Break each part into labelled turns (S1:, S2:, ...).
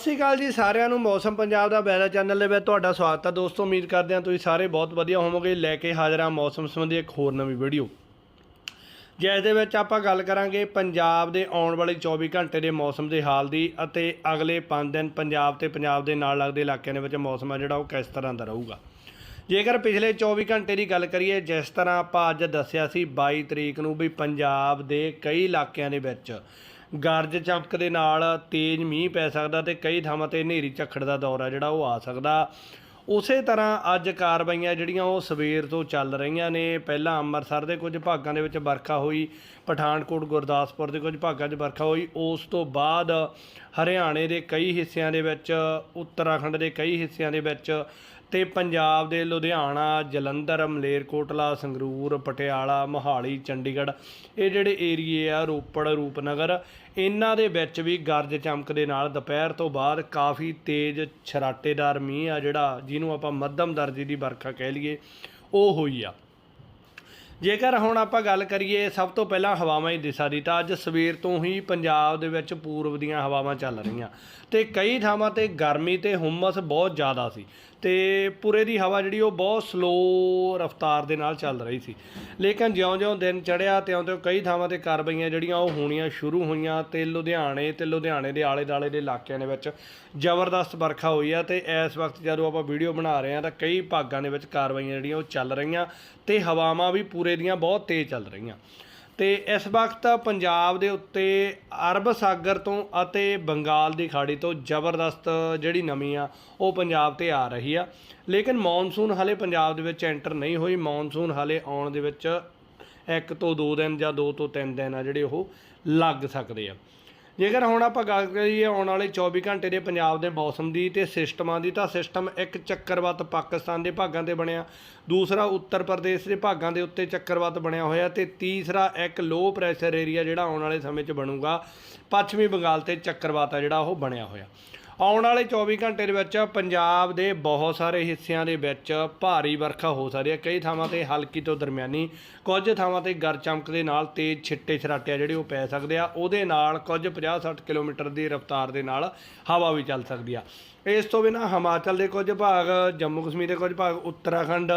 S1: ਸਤਿ ਸ੍ਰੀ ਅਕਾਲ ਜੀ ਸਾਰਿਆਂ ਨੂੰ, ਮੌਸਮ ਪੰਜਾਬ ਦਾ ਵੈਦਰ ਚੈਨਲ ਦੇ ਵਿੱਚ ਤੁਹਾਡਾ ਸਵਾਗਤ ਹੈ। ਦੋਸਤੋ, ਉਮੀਦ ਕਰਦੇ ਹਾਂ ਤੁਸੀਂ ਸਾਰੇ ਬਹੁਤ ਵਧੀਆ ਹੋਵੋਗੇ। ਲੈ ਕੇ ਹਾਜ਼ਰ ਹਾਂ ਮੌਸਮ ਸੰਬੰਧੀ ਇੱਕ ਹੋਰ ਨਵੀਂ ਵੀਡੀਓ। ਜਿਸ ਦੇ ਵਿੱਚ ਆਪਾਂ ਗੱਲ ਕਰਾਂਗੇ ਪੰਜਾਬ ਦੇ ਆਉਣ ਵਾਲੇ 24 ਘੰਟੇ ਦੇ ਮੌਸਮ ਦੇ ਹਾਲ ਦੀ ਅਤੇ ਅਗਲੇ 5 ਦਿਨ ਪੰਜਾਬ ਤੇ ਪੰਜਾਬ ਦੇ ਨਾਲ ਲੱਗਦੇ ਇਲਾਕਿਆਂ ਦੇ ਵਿੱਚ ਮੌਸਮ ਆ ਜਿਹੜਾ ਉਹ ਕਿਸ ਤਰ੍ਹਾਂ ਦਾ ਰਹੂਗਾ। ਜੇਕਰ ਪਿਛਲੇ 24 ਘੰਟੇ ਦੀ ਗੱਲ ਕਰੀਏ, ਜਿਸ ਤਰ੍ਹਾਂ ਆਪਾਂ ਅੱਜ ਦੱਸਿਆ ਸੀ 22 ਤਰੀਕ ਨੂੰ ਵੀ ਪੰਜਾਬ ਦੇ ਕਈ ਇਲਾਕਿਆਂ ਦੇ ਵਿੱਚ ਗਰਜ ਚਮਕ ਦੇ ਨਾਲ ਤੇਜ਼ ਮੀਂਹ ਪੈ ਸਕਦਾ ਤੇ ਕਈ ਥਾਵਾਂ ਤੇ ਹਨੇਰੀ ਝੱਖੜ ਦਾ ਦੌਰ ਆ, ਜਿਹੜਾ ਉਹ ਆ ਸਕਦਾ। ਉਸੇ ਤਰ੍ਹਾਂ ਅੱਜ ਕਾਰਵਾਈਆਂ ਜਿਹੜੀਆਂ ਉਹ ਸਵੇਰ ਤੋਂ ਚੱਲ ਰਹੀਆਂ ਨੇ। ਪਹਿਲਾਂ ਅੰਮ੍ਰਿਤਸਰ ਦੇ ਕੁਝ ਭਾਗਾਂ ਦੇ ਵਿੱਚ ਵਰਖਾ ਹੋਈ, ਪਠਾਨਕੋਟ, ਗੁਰਦਾਸਪੁਰ ਦੇ ਕੁਝ ਭਾਗਾਂ 'ਚ ਵਰਖਾ ਹੋਈ। ਉਸ ਤੋਂ ਬਾਅਦ ਹਰਿਆਣੇ ਦੇ ਕਈ ਹਿੱਸਿਆਂ ਦੇ ਵਿੱਚ, ਉੱਤਰਾਖੰਡ ਦੇ ਕਈ ਹਿੱਸਿਆਂ ਦੇ ਵਿੱਚ ਤੇ ਪੰਜਾਬ ਦੇ ਲੁਧਿਆਣਾ, ਜਲੰਧਰ ਮਲੇਰਕੋਟਲਾ ਸੰਗਰੂਰ, ਪਟਿਆਲਾ, ਮੋਹਾਲੀ, ਚੰਡੀਗੜ੍ਹ, ਇਹ ਜਿਹੜੇ ਏਰੀਏ ਆ, ਰੋਪੜ, ਰੂਪਨਗਰ, ਇਹਨਾਂ ਦੇ ਵਿੱਚ ਵੀ ਗਰਜ ਚਮਕ ਦੇ ਨਾਲ ਦੁਪਹਿਰ ਤੋਂ ਬਾਅਦ ਕਾਫੀ ਤੇਜ਼ ਛਰਾਟੇਦਾਰ ਮੀਂਹ ਆ ਜਿਹੜਾ ਜਿਹਨੂੰ ਆਪਾਂ ਮੱਧਮ ਦਰਜੇ ਦੀ ਵਰਖਾ ਕਹਿ ਲਈਏ, ਉਹ ਹੋਈ ਆ। ਜੇਕਰ ਹੁਣ ਆਪਾਂ ਗੱਲ ਕਰੀਏ, ਸਭ ਤੋਂ ਪਹਿਲਾਂ ਹਵਾਵਾਂ ਦੀ ਦਿਸ਼ਾ ਦੀ, ਤਾਂ ਅੱਜ ਸਵੇਰ ਤੋਂ ਹੀ ਪੰਜਾਬ ਦੇ ਵਿੱਚ ਪੂਰਬ ਦੀਆਂ ਹਵਾਵਾਂ ਚੱਲ ਰਹੀਆਂ। ਤੇ ਕਈ ਥਾਵਾਂ ਤੇ ਗਰਮੀ ਤੇ ਹੁਮਸ ਬਹੁਤ ਜ਼ਿਆਦਾ ਸੀ। ਤੇ ਪੂਰੇ ਦੀ ਹਵਾ ਜਿਹੜੀ ਉਹ ਬਹੁਤ ਸਲੋ ਰਫ਼ਤਾਰ ਦੇ ਨਾਲ ਚੱਲ ਰਹੀ ਸੀ। ਲੇਕਿਨ ਜਿਉਂ-ਜਿਉਂ ਦਿਨ ਚੜ੍ਹਿਆ ਤਿਉਂ-ਤਿਉਂ ਕਈ ਥਾਵਾਂ ਤੇ ਕਾਰਵਾਈਆਂ ਜਿਹੜੀਆਂ ਉਹ ਹੋਣੀਆਂ ਸ਼ੁਰੂ ਹੋਈਆਂ ਤੇ ਲੁਧਿਆਣੇ ਤੇ ਲੁਧਿਆਣੇ ਦੇ ਆਲੇ-ਦਾਲੇ ਦੇ ਇਲਾਕਿਆਂ ਦੇ ਵਿੱਚ ਜ਼ਬਰਦਸਤ ਵਰਖਾ ਹੋਈ ਆ ਤੇ ਇਸ ਵਕਤ ਜਦੋਂ ਆਪਾਂ ਵੀਡੀਓ ਬਣਾ ਰਹੇ ਹਾਂ ਤਾਂ ਕਈ ਭਾਗਾਂ ਦੇ ਵਿੱਚ ਕਾਰਵਾਈਆਂ ਜਿਹੜੀਆਂ ਉਹ ਚੱਲ ਰਹੀਆਂ ਤੇ ਹਵਾਵਾਂ ਵੀ ਪੂਰੇ ਦੀਆਂ ਬਹੁਤ ਤੇਜ਼ ਚੱਲ ਰਹੀਆਂ। ਤੇ ਇਸ ਵਕਤ ਪੰਜਾਬ ਦੇ ਉੱਤੇ ਅਰਬ ਸਾਗਰ ਤੋਂ ਅਤੇ ਬੰਗਾਲ ਦੀ ਖਾੜੀ ਤੋਂ ਜ਼ਬਰਦਸਤ ਜਿਹੜੀ ਨਮੀ ਆ, ਉਹ ਪੰਜਾਬ ਤੇ ਆ ਰਹੀ ਆ। ਲੇਕਿਨ ਮੌਨਸੂਨ ਹਲੇ ਪੰਜਾਬ ਦੇ ਵਿੱਚ ਐਂਟਰ ਨਹੀਂ ਹੋਈ। ਮੌਨਸੂਨ ਹਲੇ ਆਉਣ ਦੇ ਵਿੱਚ ਇੱਕ ਤੋਂ ਦੋ ਦਿਨ ਜਾਂ ਦੋ ਤੋਂ ਤਿੰਨ ਦਿਨ ਆ ਜਿਹੜੇ ਉਹ ਲੱਗ ਸਕਦੇ ਆ। ਜੇਕਰ ਹੁਣ ਆਪਾਂ ਗੱਲ ਕਰੀਏ ਆਉਣ ਵਾਲੇ 24 ਘੰਟੇ ਦੇ ਪੰਜਾਬ ਦੇ ਮੌਸਮ ਦੀ ਤੇ ਸਿਸਟਮਾਂ ਦੀ, ਤਾਂ ਸਿਸਟਮ ਇੱਕ ਚੱਕਰਵਾਤ ਪਾਕਿਸਤਾਨ ਦੇ ਭਾਗਾਂ ਤੇ ਬਣਿਆ, ਦੂਸਰਾ ਉੱਤਰ ਪ੍ਰਦੇਸ਼ ਦੇ ਭਾਗਾਂ ਦੇ ਉੱਤੇ ਚੱਕਰਵਾਤ ਬਣਿਆ ਹੋਇਆ ਤੇ ਤੀਸਰਾ ਇੱਕ ਲੋ ਪ੍ਰੈਸ਼ਰ ਏਰੀਆ ਜਿਹੜਾ ਆਉਣ ਵਾਲੇ ਸਮੇਂ 'ਚ ਬਣੂਗਾ, ਪੱਛਮੀ ਬੰਗਾਲ ਤੇ ਚੱਕਰਵਾਤ ਆ ਜਿਹੜਾ ਉਹ ਬਣਿਆ ਹੋਇਆ। ਆਉਣ ਵਾਲੇ 24 ਘੰਟੇ ਦੇ ਵਿੱਚ ਪੰਜਾਬ ਦੇ ਬਹੁਤ ਸਾਰੇ ਹਿੱਸਿਆਂ ਦੇ ਵਿੱਚ ਭਾਰੀ ਵਰਖਾ ਹੋ ਸਕਦੀ ਹੈ। ਕਈ ਥਾਵਾਂ ਤੇ ਹਲਕੀ ਤੋਂ ਦਰਮਿਆਨੀ, ਕੁਝ ਥਾਵਾਂ ਤੇ ਗਰ ਚਮਕ ਦੇ ਨਾਲ ਤੇਜ਼ ਛਿੱਟੇ ਛਰਾਟੇ ਆ ਜਿਹੜੇ ਉਹ ਪੈ ਸਕਦੇ ਆ। ਉਹਦੇ ਨਾਲ ਕੁਝ 50-60 ਕਿਲੋਮੀਟਰ ਦੀ ਰਫ਼ਤਾਰ ਦੇ ਨਾਲ ਹਵਾ ਵੀ ਚੱਲ ਸਕਦੀ ਆ। ਇਸ ਤੋਂ ਬਿਨਾਂ ਹਿਮਾਚਲ ਦੇ ਕੁਝ ਭਾਗ, ਜੰਮੂ ਕਸ਼ਮੀਰ ਦੇ ਕੁਝ ਭਾਗ, ਉੱਤਰਾਖੰਡ,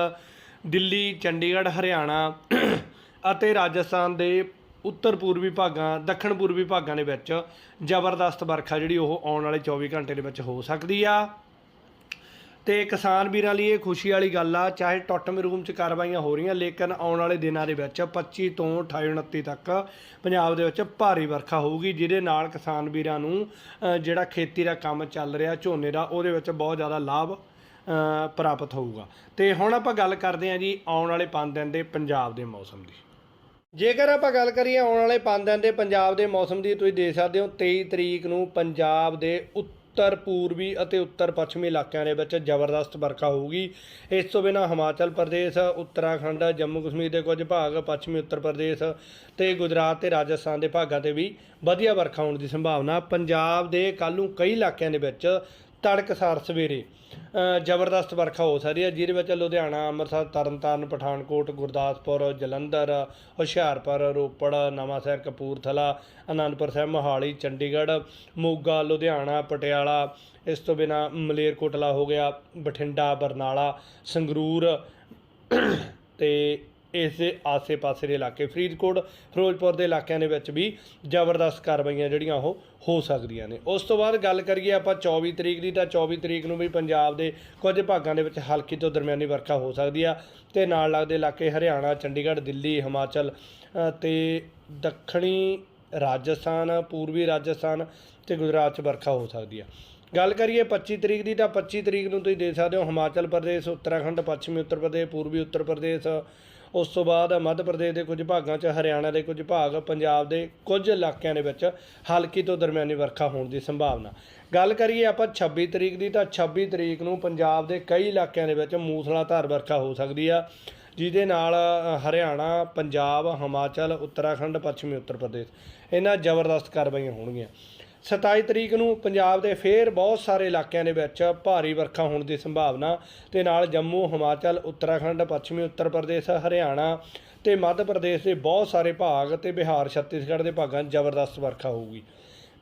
S1: ਦਿੱਲੀ, ਚੰਡੀਗੜ੍ਹ, ਹਰਿਆਣਾ ਅਤੇ ਰਾਜਸਥਾਨ ਦੇ ਉੱਤਰ ਪੂਰਬੀ ਭਾਗਾਂ, ਦੱਖਣ ਪੂਰਬੀ ਭਾਗਾਂ ਦੇ ਵਿੱਚ ਜ਼ਬਰਦਸਤ ਵਰਖਾ ਜਿਹੜੀ ਉਹ ਆਉਣ ਵਾਲੇ 24 ਘੰਟੇ ਦੇ ਵਿੱਚ ਹੋ ਸਕਦੀ ਆ। ਤੇ ਕਿਸਾਨ ਵੀਰਾਂ ਲਈ ਇਹ ਖੁਸ਼ੀ ਵਾਲੀ ਗੱਲ ਆ, ਚਾਹੇ ਟੁੱਟਵੇਂ ਮਰੂਮ 'ਚ ਕਾਰਵਾਈਆਂ ਹੋ ਰਹੀਆਂ, ਲੇਕਿਨ ਆਉਣ ਵਾਲੇ ਦਿਨਾਂ ਦੇ ਵਿੱਚ 25 ਤੋਂ 28 29 ਤੱਕ ਪੰਜਾਬ ਦੇ ਵਿੱਚ ਭਾਰੀ ਵਰਖਾ ਹੋਊਗੀ, ਜਿਹਦੇ ਨਾਲ ਕਿਸਾਨ ਵੀਰਾਂ ਨੂੰ ਜਿਹੜਾ ਖੇਤੀ ਦਾ ਕੰਮ ਚੱਲ ਰਿਹਾ, ਝੋਨੇ ਦਾ, ਉਹਦੇ ਵਿੱਚ ਬਹੁਤ ਜ਼ਿਆਦਾ ਲਾਭ ਪ੍ਰਾਪਤ ਹੋਊਗਾ। ਤੇ ਹੁਣ ਆਪਾਂ ਗੱਲ ਕਰਦੇ ਹਾਂ ਜੀ ਆਉਣ ਵਾਲੇ 5 ਦਿਨ ਦੇ ਪੰਜਾਬ ਦੇ ਮੌਸਮ ਦੀ। ਜੇਕਰ ਆਪਾਂ ਗੱਲ ਕਰੀਏ ਆਉਣ ਵਾਲੇ 5 ਦਿਨ ਦੇ ਪੰਜਾਬ ਦੇ ਮੌਸਮ ਦੀ, ਤੁਸੀਂ ਦੇਖ ਸਕਦੇ ਹੋ 23 ਤਰੀਕ ਨੂੰ ਪੰਜਾਬ ਦੇ ਉੱਤਰ ਪੂਰਬੀ ਅਤੇ ਉੱਤਰ ਪੱਛਮੀ ਇਲਾਕਿਆਂ ਦੇ ਵਿੱਚ ਜ਼ਬਰਦਸਤ ਵਰਖਾ ਹੋਊਗੀ। ਇਸ ਤੋਂ ਬਿਨਾਂ ਹਿਮਾਚਲ ਪ੍ਰਦੇਸ਼, ਉੱਤਰਾਖੰਡ, ਜੰਮੂ ਕਸ਼ਮੀਰ ਦੇ ਕੁਝ ਭਾਗ, ਪੱਛਮੀ ਉੱਤਰ ਪ੍ਰਦੇਸ਼ ਤੇ ਗੁਜਰਾਤ ਤੇ ਰਾਜਸਥਾਨ ਦੇ ਭਾਗਾਂ ਤੇ ਵੀ ਵਧੀਆ ਵਰਖਾ ਹੋਣ ਦੀ ਸੰਭਾਵਨਾ। ਪੰਜਾਬ ਦੇ ਕੱਲ੍ਹ ਨੂੰ ਕਈ ਇਲਾਕਿਆਂ ਦੇ ਵਿੱਚ ਤੜਕਸਾਰ ਸਵੇਰੇ ਜ਼ਬਰਦਸਤ ਵਰਖਾ ਹੋ ਸਕਦੀ ਹੈ ਜਿਹਦੇ ਵਿੱਚ ਲੁਧਿਆਣਾ, ਅੰਮ੍ਰਿਤਸਰ, ਤਰਨਤਾਰਨ, ਪਠਾਨਕੋਟ, ਗੁਰਦਾਸਪੁਰ, ਜਲੰਧਰ, ਹੁਸ਼ਿਆਰਪੁਰ, ਰੋਪੜ, ਨਵਾਂਸ਼ਹਿਰ, ਕਪੂਰਥਲਾ, ਅਨੰਦਪੁਰ ਸਾਹਿਬ, ਮੋਹਾਲੀ, ਚੰਡੀਗੜ੍ਹ, ਮੋਗਾ, ਲੁਧਿਆਣਾ, ਪਟਿਆਲਾ, ਇਸ ਤੋਂ ਬਿਨਾ ਮਲੇਰਕੋਟਲਾ ਹੋ ਗਿਆ, ਬਠਿੰਡਾ, ਬਰਨਾਲਾ, ਸੰਗਰੂਰ ਤੇ ਇਸ ਦੇ ਆਸੇ-ਪਾਸੇ ਦੇ ਇਲਾਕੇ। ਫਰੀਦਕੋਟ ਫਿਰੋਜ਼ਪੁਰ ਦੇ ਇਲਾਕਿਆਂ ਦੇ ਵਿੱਚ ਵੀ ਜ਼ਬਰਦਸਤ ਕਾਰਵਾਈਆਂ ਜਿਹੜੀਆਂ ਉਹ ਹੋ ਸਕਦੀਆਂ ਨੇ। ਉਸ ਤੋਂ ਬਾਅਦ ਗੱਲ ਕਰੀਏ ਆਪਾਂ 24 ਤਰੀਕ ਦੀ ਤਾਂ 24 ਤਰੀਕ ਨੂੰ ਵੀ ਪੰਜਾਬ ਦੇ ਕੁਝ ਭਾਗਾਂ ਦੇ ਵਿੱਚ ਹਲਕੀ ਤੋਂ ਦਰਮਿਆਨੀ ਵਰਖਾ ਹੋ ਸਕਦੀ ਆ ਤੇ ਨਾਲ ਲੱਗਦੇ ਇਲਾਕੇ ਹਰਿਆਣਾ ਚੰਡੀਗੜ੍ਹ ਦਿੱਲੀ ਹਿਮਾਚਲ ਅ, ਤੇ ਦੱਖਣੀ ਰਾਜਸਥਾਨ ਪੂਰਬੀ ਰਾਜਸਥਾਨ ਤੇ ਗੁਜਰਾਤ 'ਚ ਵਰਖਾ ਹੋ ਸਕਦੀ ਆ। ਗੱਲ ਕਰੀਏ 25 ਤਰੀਕ ਦੀ ਤਾਂ 25 ਤਰੀਕ ਨੂੰ ਤੁਸੀਂ ਦੇਖ ਸਕਦੇ ਹੋ ਹਿਮਾਚਲ ਪ੍ਰਦੇਸ਼ ਉੱਤਰਾਖੰਡ ਪੱਛਮੀ ਉੱਤਰ ਪ੍ਰਦੇਸ਼ ਪੂਰਬੀ ਉੱਤਰ ਪ੍ਰਦੇਸ਼ ਉਸ ਤੋਂ ਬਾਅਦ ਮੱਧ ਪ੍ਰਦੇਸ਼ ਦੇ ਕੁਝ ਭਾਗਾਂ 'ਚ, ਹਰਿਆਣਾ ਦੇ ਕੁਝ ਭਾਗ, ਪੰਜਾਬ ਦੇ ਕੁਝ ਇਲਾਕਿਆਂ ਦੇ ਵਿੱਚ ਹਲਕੀ ਤੋਂ ਦਰਮਿਆਨੀ ਵਰਖਾ ਹੋਣ ਦੀ ਸੰਭਾਵਨਾ। ਗੱਲ ਕਰੀਏ ਆਪਾਂ 26 ਤਰੀਕ ਦੀ, ਤਾਂ 26 ਤਰੀਕ ਨੂੰ ਪੰਜਾਬ ਦੇ ਕਈ ਇਲਾਕਿਆਂ ਦੇ ਵਿੱਚ ਮੂਸਲਾਧਾਰ ਵਰਖਾ ਹੋ ਸਕਦੀ ਆ, ਜਿਹਦੇ ਨਾਲ ਹਰਿਆਣਾ, ਪੰਜਾਬ, ਹਿਮਾਚਲ, ਉੱਤਰਾਖੰਡ, ਪੱਛਮੀ ਉੱਤਰ ਪ੍ਰਦੇਸ਼, ਇਹਨਾਂ ਜ਼ਬਰਦਸਤ ਕਾਰਵਾਈਆਂ ਹੋਣਗੀਆਂ। 27 ਤਰੀਕ ਨੂੰ ਪੰਜਾਬ ਦੇ ਫੇਰ ਬਹੁਤ ਸਾਰੇ ਇਲਾਕਿਆਂ ਦੇ ਵਿੱਚ ਭਾਰੀ ਵਰਖਾ ਹੋਣ ਦੀ ਸੰਭਾਵਨਾ ਤੇ ਨਾਲ ਜੰਮੂ, ਹਿਮਾਚਲ, ਉੱਤਰਾਖੰਡ, ਪੱਛਮੀ, ਉੱਤਰ ਪ੍ਰਦੇਸ਼, ਹਰਿਆਣਾ ਤੇ ਮੱਧ ਪ੍ਰਦੇਸ਼ ਦੇ ਬਹੁਤ ਸਾਰੇ ਭਾਗ ਤੇ ਬਿਹਾਰ, ਛੱਤੀਸਗੜ੍ਹ ਦੇ ਭਾਗਾਂ 'ਚ ਜ਼ਬਰਦਸਤ ਵਰਖਾ ਹੋਊਗੀ।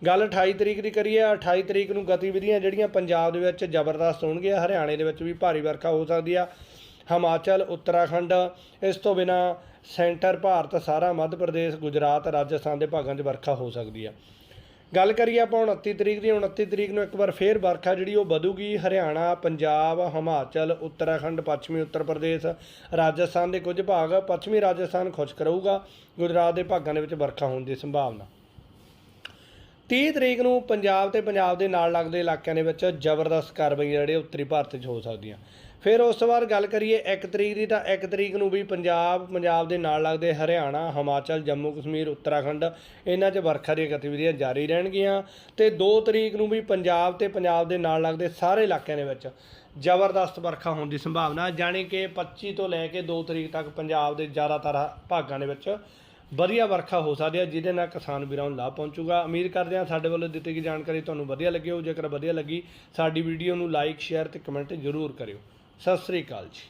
S1: ਗੱਲ 28 ਤਰੀਕ ਦੀ ਕਰੀਏ 28 ਤਰੀਕ ਨੂੰ ਗਤੀਵਿਧੀਆਂ ਜਿਹੜੀਆਂ ਪੰਜਾਬ ਦੇ ਵਿੱਚ ਜ਼ਬਰਦਸਤ ਹੋਣਗੀਆਂ, ਹਰਿਆਣੇ ਦੇ ਵਿੱਚ ਵੀ ਭਾਰੀ ਵਰਖਾ ਹੋ ਸਕਦੀ ਆ। ਹਿਮਾਚਲ, ਉੱਤਰਾਖੰਡ, ਇਸ ਤੋਂ ਬਿਨਾ ਸੈਂਟਰ, ਭਾਰਤ, ਸਾਰਾ ਮੱਧ ਪ੍ਰਦੇਸ਼, ਗੁਜਰਾਤ, ਰਾਜਸਥਾਨ ਦੇ ਭਾਗਾਂ 'ਚ ਵਰਖਾ ਹੋ ਸਕਦੀ ਆ। ਗੱਲ ਕਰੀਏ ਆਪਾਂ 29 ਤਰੀਕ ਦੀ 29 ਤਰੀਕ ਨੂੰ ਇੱਕ ਵਾਰ ਫੇਰ ਵਰਖਾ ਜਿਹੜੀ ਉਹ ਵਧੂਗੀ। ਹਰਿਆਣਾ, ਪੰਜਾਬ, ਹਿਮਾਚਲ, ਉੱਤਰਾਖੰਡ, ਪੱਛਮੀ ਉੱਤਰ ਪ੍ਰਦੇਸ਼, ਰਾਜਸਥਾਨ ਦੇ ਕੁਝ ਭਾਗ, ਪੱਛਮੀ ਰਾਜਸਥਾਨ ਖੁਸ਼ਕ ਰਹੂਗਾ। ਗੁਜਰਾਤ ਦੇ ਭਾਗਾਂ ਦੇ ਵਿੱਚ ਵਰਖਾ ਹੋਣ ਦੀ ਸੰਭਾਵਨਾ। 30 ਤਰੀਕ ਨੂੰ ਪੰਜਾਬ ਤੇ ਪੰਜਾਬ ਦੇ ਨਾਲ ਲੱਗਦੇ ਇਲਾਕਿਆਂ ਦੇ ਵਿੱਚ ਜ਼ਬਰਦਸਤ ਕਾਰਵਾਈ ਜਿਹੜੇ ਉੱਤਰੀ ਭਾਰਤ 'ਚ ਹੋ ਸਕਦੀਆਂ ਫਿਰ ਉਸ ਤੋਂ ਬਾਅਦ ਗੱਲ ਕਰੀਏ 1 ਤਰੀਕ ਦੀ ਤਾਂ 1 ਤਰੀਕ ਨੂੰ ਵੀ ਪੰਜਾਬ ਪੰਜਾਬ ਦੇ ਨਾਲ ਲੱਗਦੇ ਹਰਿਆਣਾ, ਹਿਮਾਚਲ, ਜੰਮੂ, ਕਸ਼ਮੀਰ, ਉੱਤਰਾਖੰਡ ਇਹਨਾਂ 'ਚ ਵਰਖਾ ਦੀਆਂ ਗਤੀਵਿਧੀਆਂ ਜਾਰੀ ਰਹਿਣਗੀਆਂ ਤੇ 2 ਤਰੀਕ ਨੂੰ ਵੀ ਪੰਜਾਬ ਤੇ ਪੰਜਾਬ ਦੇ ਨਾਲ ਲੱਗਦੇ ਸਾਰੇ ਇਲਾਕਿਆਂ ਦੇ ਵਿੱਚ ਜ਼ਬਰਦਸਤ ਵਰਖਾ ਹੋਣ ਦੀ ਸੰਭਾਵਨਾ ਹੈ। ਜਾਣੀ ਕਿ 25 ਤੋਂ ਲੈ ਕੇ 2 ਤਰੀਕ ਤੱਕ ਪੰਜਾਬ ਦੇ ਜ਼ਿਆਦਾਤਰ ਭਾਗਾਂ ਦੇ ਵਿੱਚ ਵਧੀਆ ਵਰਖਾ ਹੋ ਸਕਦੀ ਹੈ, ਜਿਹਦੇ ਨਾਲ ਕਿਸਾਨ ਵੀਰਾਂ ਨੂੰ ਲਾਭ ਪਹੁੰਚੂਗਾ। ਉਮੀਦ ਕਰਦੇ ਹਾਂ ਸਾਡੇ ਵੱਲੋਂ ਦਿੱਤੀ ਗਈ ਜਾਣਕਾਰੀ ਤੁਹਾਨੂੰ ਵਧੀਆ ਲੱਗੀ ਹੋ ਜੇਕਰ ਵਧੀਆ ਲੱਗੀ, ਸਾਡੀ ਵੀਡੀਓ ਨੂੰ ਲਾਈਕ ਸ਼ੇਅਰ ਤੇ ਕਮੈਂਟ ਜ਼ਰੂਰ ਕਰਿਓ। ਸਤਿ ਸ੍ਰੀ ਅਕਾਲ ਜੀ।